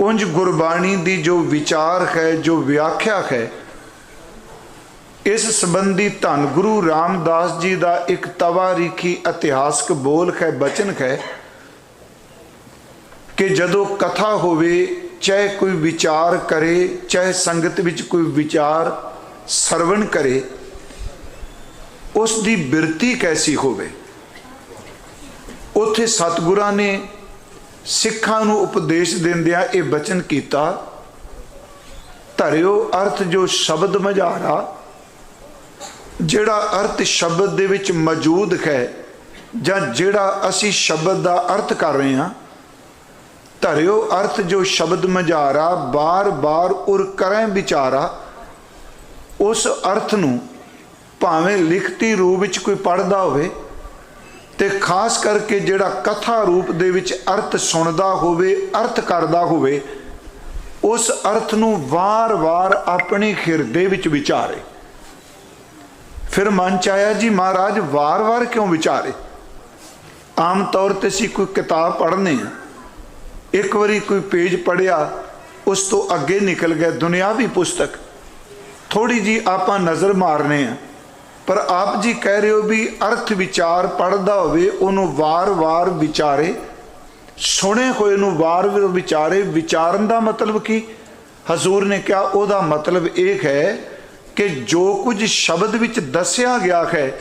ਉੰਜ ਗੁਰਬਾਣੀ ਦੀ ਜੋ ਵਿਚਾਰ ਹੈ, ਜੋ ਵਿਆਖਿਆ ਹੈ, ਇਸ ਸੰਬੰਧੀ ਧੰਨ ਗੁਰੂ ਰਾਮਦਾਸ ਜੀ ਦਾ ਇੱਕ ਤਵਾਰੀਖੀ ਇਤਿਹਾਸਕ ਬੋਲ ਹੈ, ਬਚਨ ਹੈ ਕਿ ਜਦੋਂ ਕਥਾ ਹੋਵੇ, ਚਾਹੇ ਕੋਈ ਵਿਚਾਰ ਕਰੇ, ਚਾਹੇ ਸੰਗਤ ਵਿੱਚ ਕੋਈ ਵਿਚਾਰ ਸਰਵਣ ਕਰੇ, ਉਸ ਦੀ ਬਿਰਤੀ ਕੈਸੀ ਹੋਵੇ? ਉਥੇ ਸਤਿਗੁਰਾਂ ਨੇ ਸਿੱਖਾਂ ਨੂੰ ਉਪਦੇਸ਼ ਦਿੰਦਿਆਂ ਇਹ ਬਚਨ ਕੀਤਾ। ਧਰਿਓ ਅਰਥ ਜੋ ਸ਼ਬਦ ਮਝਾਰਾ, ਜਿਹੜਾ ਅਰਥ ਸ਼ਬਦ ਦੇ ਵਿੱਚ ਮੌਜੂਦ ਹੈ, ਜਾਂ ਜਿਹੜਾ ਅਸੀਂ ਸ਼ਬਦ ਦਾ ਅਰਥ ਕਰ ਰਹੇ ਹਾਂ, ਧਰਿਓ ਅਰਥ ਜੋ ਸ਼ਬਦ ਮਝਾਰਾ, ਬਾਰ-ਬਾਰ ਉਰ ਕਰੈ ਵਿਚਾਰਾ, ਉਸ ਅਰਥ ਨੂੰ ਭਾਵੇਂ ਲਿਖਤੀ ਰੂਪ ਵਿੱਚ ਕੋਈ ਪੜਦਾ ਹੋਵੇ ਤੇ ਖਾਸ ਕਰਕੇ ਜਿਹੜਾ ਕਥਾ ਰੂਪ ਦੇ ਵਿੱਚ ਅਰਥ ਸੁਣਦਾ ਹੋਵੇ, ਅਰਥ ਕਰਦਾ ਹੋਵੇ, ਉਸ ਅਰਥ ਨੂੰ ਵਾਰ-ਵਾਰ ਆਪਣੇ ਹਿਰਦੇ ਵਿੱਚ ਵਿਚਾਰੇ। ਫਿਰ ਮਨ ਚ ਆਇਆ, ਜੀ ਮਹਾਰਾਜ, ਵਾਰ-ਵਾਰ ਕਿਉਂ ਵਿਚਾਰੇ? ਆਮ ਤੌਰ ਤੇ ਅਸੀਂ ਕੋਈ ਕਿਤਾਬ ਪੜ੍ਹਨੇ ਆ। ਇੱਕ ਵਾਰੀ ਕੋਈ ਪੇਜ ਪੜਿਆ ਉਸ ਤੋਂ ਅੱਗੇ ਨਿਕਲ ਗਿਆ ਦੁਨਿਆਵੀ ਪੁਸਤਕ। ਥੋੜੀ ਜੀ ਆਪਾਂ ਨਜ਼ਰ ਮਾਰਨੇ ਆ। ਪਰ ਆਪ ਜੀ ਕਹਿ ਰਹੇ ਹੋ ਵੀ ਅਰਥ ਵਿਚਾਰ ਪੜਦਾ ਹੋਵੇ, ਉਹਨੂੰ ਵਾਰ-ਵਾਰ ਵਿਚਾਰੇ, ਸੁਣੇ ਹੋਏ ਨੂੰ ਵਾਰ-ਵਾਰ ਵਿਚਾਰੇ, ਵਿਚਾਰਨ ਦਾ ਮਤਲਬ ਕੀ? ਹਜ਼ੂਰ ਨੇ ਕਿਹਾ, ਉਹਦਾ ਮਤਲਬ ਇਹ ਹੈ ਕਿ ਜੋ ਕੁਝ ਸ਼ਬਦ ਵਿੱਚ ਦੱਸਿਆ ਗਿਆ ਹੈ,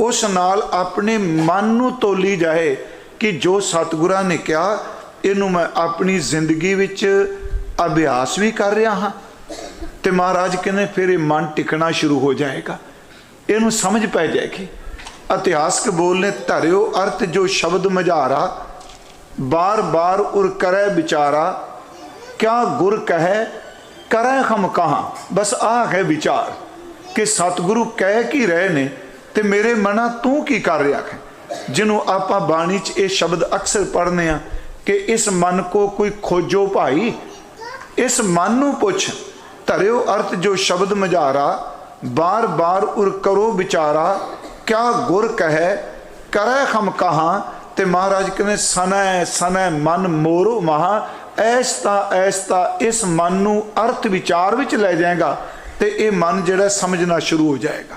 ਉਸ ਨਾਲ ਆਪਣੇ ਮਨ ਨੂੰ ਤੋਲੀ ਜਾਏ ਕਿ ਜੋ ਸਤਿਗੁਰਾਂ ਨੇ ਕਿਹਾ, ਇਹਨੂੰ ਮੈਂ ਆਪਣੀ ਜ਼ਿੰਦਗੀ ਵਿੱਚ ਅਭਿਆਸ ਵੀ ਕਰ ਰਿਹਾ ਹਾਂ ਤੇ ਮਹਾਰਾਜ ਕਹਿੰਦੇ ਫਿਰ ਇਹ ਮਨ ਟਿਕਣਾ ਸ਼ੁਰੂ ਹੋ ਜਾਏਗਾ। ਇਹਨੂੰ ਸਮਝ ਪੈ ਜਾਏਗੀ ਇਤਿਹਾਸਕ ਬੋਲ ਨੇ ਧਰਿਓ ਅਰਥ ਜੋ ਸ਼ਬਦ ਮਝਾਰਾ, ਬਾਰ-ਬਾਰ ਉਰ ਕਰੈ ਵਿਚਾਰਾ। ਕਿਆ ਗੁਰ ਕਹੈ, ਕਰੈ ਹਮ ਕਹਾ? ਬਸ ਆ ਹੈ ਵਿਚਾਰ ਕਿ ਸਤਿਗੁਰੂ ਕਹਿ ਕੀ ਰਹੇ ਨੇ ਤੇ ਮੇਰੇ ਮਨਾ ਤੂੰ ਕੀ ਕਰ ਰਿਹਾ ਹੈ? ਜਿਹਨੂੰ ਆਪਾਂ ਬਾਣੀ 'ਚ ਇਹ ਸ਼ਬਦ ਅਕਸਰ ਪੜ੍ਹਨੇ ਆ ਕਿ ਇਸ ਮਨ ਕੋ ਕੋਈ ਖੋਜੋ ਭਾਈ, ਇਸ ਮਨ ਨੂੰ ਪੁੱਛ। ਧਰਿਓ ਅਰਥ ਜੋ ਸ਼ਬਦ ਮਝਾਰਾ ਬਾਰ ਬਾਰ ਉਰ ਕਰੋ ਵਿਚਾਰਾ, ਕਿਆ ਗੁਰ ਕਹੈ, ਕਰੈ ਹਮ ਕਹਾ, ਤੇ ਮਹਾਰਾਜ ਕਹਿੰਦੇ, ਸਨੈ ਸਨੈ ਮਨ ਮੋਰੋ ਮਹਾ, ਐਸਤਾ ਐਸਤਾ ਇਸ ਮਨ ਨੂੰ ਅਰਥ ਵਿਚਾਰ ਵਿੱਚ ਲੈ ਜਾਏਗਾ, ਤੇ ਇਹ ਮਨ ਜਿਹੜਾ ਸਮਝਣਾ ਸ਼ੁਰੂ ਹੋ ਜਾਏਗਾ।